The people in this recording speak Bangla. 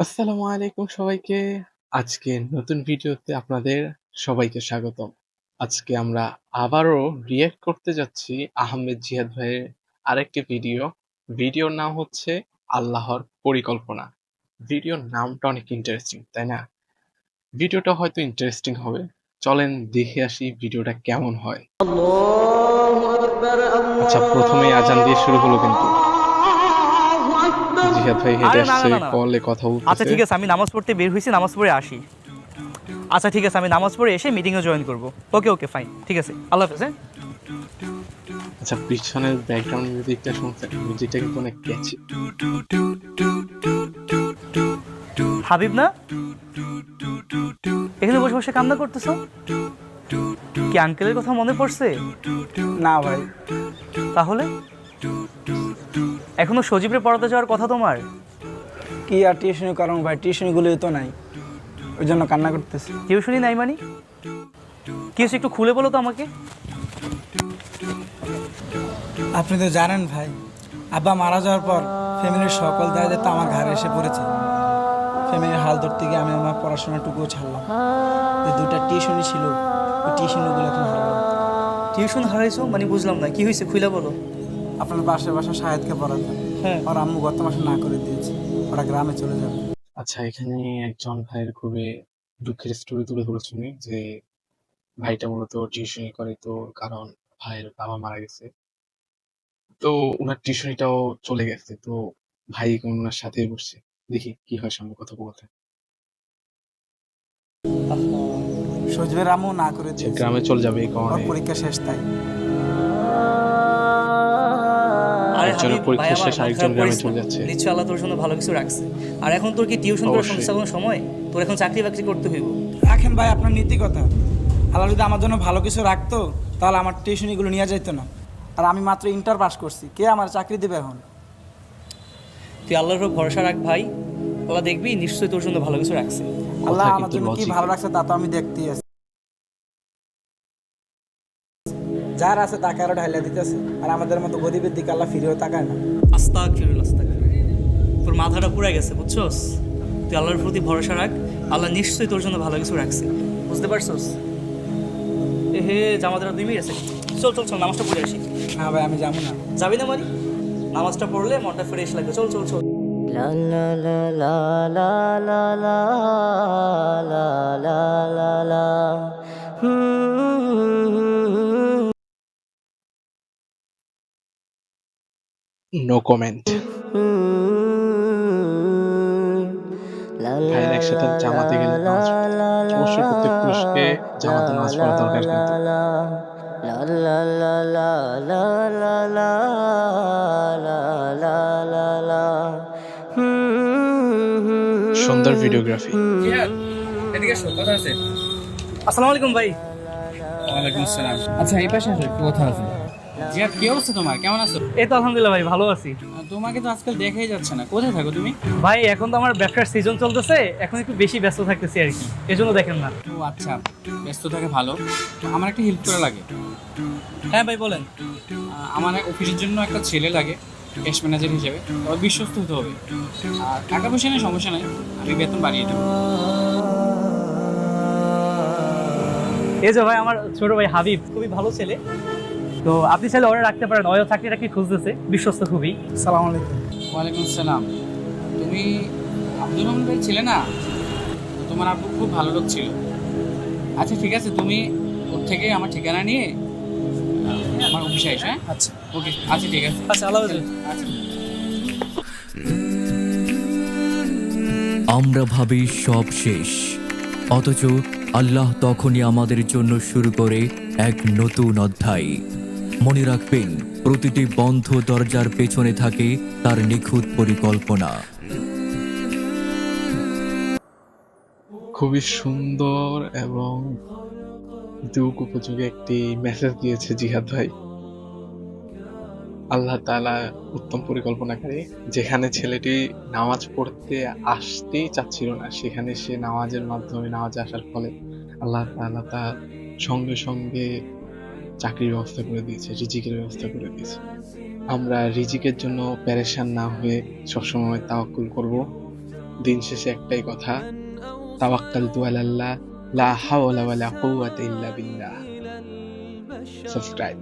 আসসালামু আলাইকুম সবাইকে। আজকে নতুন ভিডিওতে আপনাদের সবাইকে স্বাগতম। আজকে আমরা আবারও রিঅ্যাক্ট করতে যাচ্ছি আহমেদ জিহাদ ভাইয়ের আরেকটি ভিডিও। ভিডিওর নাম হচ্ছে আল্লাহর পরিকল্পনা। ভিডিওর নামটা অনেক ইন্টারেস্টিং, তাই না? ভিডিওটা হয়তো ইন্টারেস্টিং হবে। চলেন দেখে আসি ভিডিওটা কেমন হয়। আচ্ছা প্রথমেই আজান দিয়ে শুরু হলো কিন্তু। জিহাদ ভাই হেঁটে আসছে। কলে কথা বলতেছে। আচ্ছা ঠিক আছে আমি নামাজ পড়তে বের হয়েছি নামাজ পড়ে আসি। আচ্ছা ঠিক আছে আমি নামাজ পড়ে এসে মিটিংয়ে জয়েন করব। ওকে ওকে ফাইন ঠিক আছে আল্লাহ হাফেজ হ্যাঁ? আচ্ছা পিছনের ব্যাকগ্রাউন্ড মিউজিকটা শুনছেন মিউজিকটা কিন্তু অনেক ক্যাচি হাবিব না? এখানে বসে বসে কান্না করতেছো? কি আঙ্কেলের কথা মনে পড়ছে? না ভাই। তাহলে? এখনও সজীবরে পড়াতে যাওয়ার কথা তোমার? কি আর টিউশনি কারণ ভাই? টিউশনিগুলোই তো নাই। ওই জন্য কান্না করতেছি। টিউশনই নাই মানে? কি হয়েছে একটু খুলে বলো তো আমাকে। আপনি তো জানেন ভাই আব্বা মারা যাওয়ার পর ফ্যামিলির সকল দায় দায়িত্ব আমার ঘরে এসে পড়েছে। ফ্যামিলির হাল ধরতে গিয়ে আমি আমার পড়াশোনাটুকুও ছাড়লাম। যে দুটা টিউশনি ছিল ওই টিউশনিগুলো এখন হারালাম। টিউশন হারাইছো? মানে বুঝলাম না কি হয়েছে খুলে বলো। আপনার বাসায় বাসা শাহেদকে পড়াতাম হ্যাঁ। আর আম্মু গত মাসে না করে দিয়েছে। ওরা গ্রামে চলে যাবে। আচ্ছা এখানে একজন ভাইয়ের খুবই দুঃখের স্টোরি তুলে ধরেছেন যে ভাইটা মূলত টিউশনি করে তো কারণ ভাইয়ের বাবা মারা গেছে। তো ওনার টিউশনিটাও চলে গেছে তো ভাই এখন ওনার সাথে বসছে? দেখি কি হয় সামনে কথা বলতে সজীবের আম্মু না করে গ্রামে চলে যাবে এই কারণে। পরীক্ষা শেষ তাই। একজনের পরীক্ষা শেষ, আরেকজন গ্রামে চলে যাচ্ছে। নিশ্চয়ই আল্লাহ তোর জন্য ভালো কিছু রাখছে। আর এখন তোর কি টিউশন করার অবশ্যই। সমস্যা কোনো সময়? তোর এখন চাকরি বাকরি করতে হইব। রাখেন ভাই আপনার নীতি কথা। আল্লাহ যদি আমার জন্য ভালো কিছু রাখতো তাহলে আমার টিউশনিগুলো নিয়ে যেত না। আর আমি মাত্র ইন্টার পাস করছি। কে আমার চাকরি দেবে এখন? তুই আল্লাহর উপর ভরসা রাখ ভাই। আল্লাহ দেখবি নিশ্চয়ই তোর জন্য ভালো কিছু রাখছে। আল্লাহ আমার জন্য কি ভালো রাখছে তা তো আমি দেখতেই আছি। যার আছে তাকে আরও ঢাইলা দিতেছে আর আমাদের মতো গরিবের দিকে আল্লাহ ফিরেও তাকায় না আস্তাক ফিরুল আস্তাক তোর মাথাটা পুরা গেছে বুঝছস তুই আল্লাহর প্রতি ভরসা রাখ আল্লাহ নিশ্চয়ই তোর জন্য ভালো কিছু রাখছে বুঝতে পারছস এ হে জামাতেরা দুই মিনিট আছে চল চল চল নামাজটা পড়ে আসি না ভাই আমি যাব না যাবি না মারি নামাজটা পড়লে মনটা ফ্রেশ লাগবে চল চল চল লা লা লা লা লা লা la la la no comment সুন্দর ভিডিওগ্রাফি আসসালামাইকুম ভাই আসসালাম আচ্ছা এই পাশে কথা আছে জিয়াদ কি অবস্থা তোমার? কেমন আছো? এই তো আলহামদুলিল্লাহ ভাই ভালো আছি। তোমাকে তো আজকাল দেখাই যাচ্ছে না। কোথায় থাকো তুমি? ভাই এখন তো আমার ব্যবসার সিজন চলতেছে এখন একটু বেশি ব্যস্ত থাকতেছি আর কি। এজন্য দেখেন না। ও আচ্ছা ব্যস্ত থাকে ভালো। আমার একটা হেল্প করা লাগে। হ্যাঁ ভাই বলেন। আমার অফিসের জন্য একটা ছেলে লাগে ক্যাশ ম্যানেজার হিসেবে। তবে বিশ্বস্ত হতে হবে। আর টাকা পয়সা নেই সমস্যা নাই। আমি বেতন বাড়িয়ে দেবো। এই যে ভাই আমার ছোট ভাই হাবিব খুবই ভালো ছেলে। তো আপনি চাইলে অর্ডার রাখতে পারেন। অয় চাকরি টাকরি খুঁজতেছে? বিশ্বস্ত খুবই। সালাম আলাইকুম। ওয়ালাইকুম আসসালাম তুমি আব্দুল রহমান ভাই ছিলে না? তোমার আব্বু খুব ভালো লোক ছিল। আচ্ছা ঠিক আছে তুমি ওর থেকে আমার ঠিকানা নিয়ে আমার অফিসে এসো হ্যাঁ? আচ্ছা। ওকে আচ্ছা ঠিক আছে। আচ্ছা আল্লাহ। আচ্ছা। আমরা ভাবি সব শেষ। অথচ আল্লাহ তখনই আমাদের জন্য শুরু করে এক নতুন অধ্যায়। মনে রাখবেন, প্রতিটি বন্ধ দরজার পেছনে থাকে তার নিখুঁত পরিকল্পনা। খুবই সুন্দর এবং যুগ উপযোগী একটি মেসেজ দিয়েছে জিহাদ ভাই। আল্লাহ তাআলা উত্তম পরিকল্পনাকারী, যেখানে ছেলেটি নামাজ পড়তে আসতেই চাচ্ছিল না, সেখানে সে নামাজের মাধ্যমে নামাজে আসার ফলে আল্লাহ তাআলা তার সঙ্গে সঙ্গে চাকরির ব্যবস্থা করে দিয়েছে, রিজিকের ব্যবস্থা করে দিয়েছে। আমরা রিজিকের জন্য প্যারেশান না হয়ে সবসময় তাওয়াক্কুল করব। দিন শেষে একটাই কথা, তাওয়াক্কাল তুয়ালাল্লাহ লা হাওলা ওয়ালা কুওয়াতা ইল্লা বিল্লাহ। সাবস্ক্রাইব।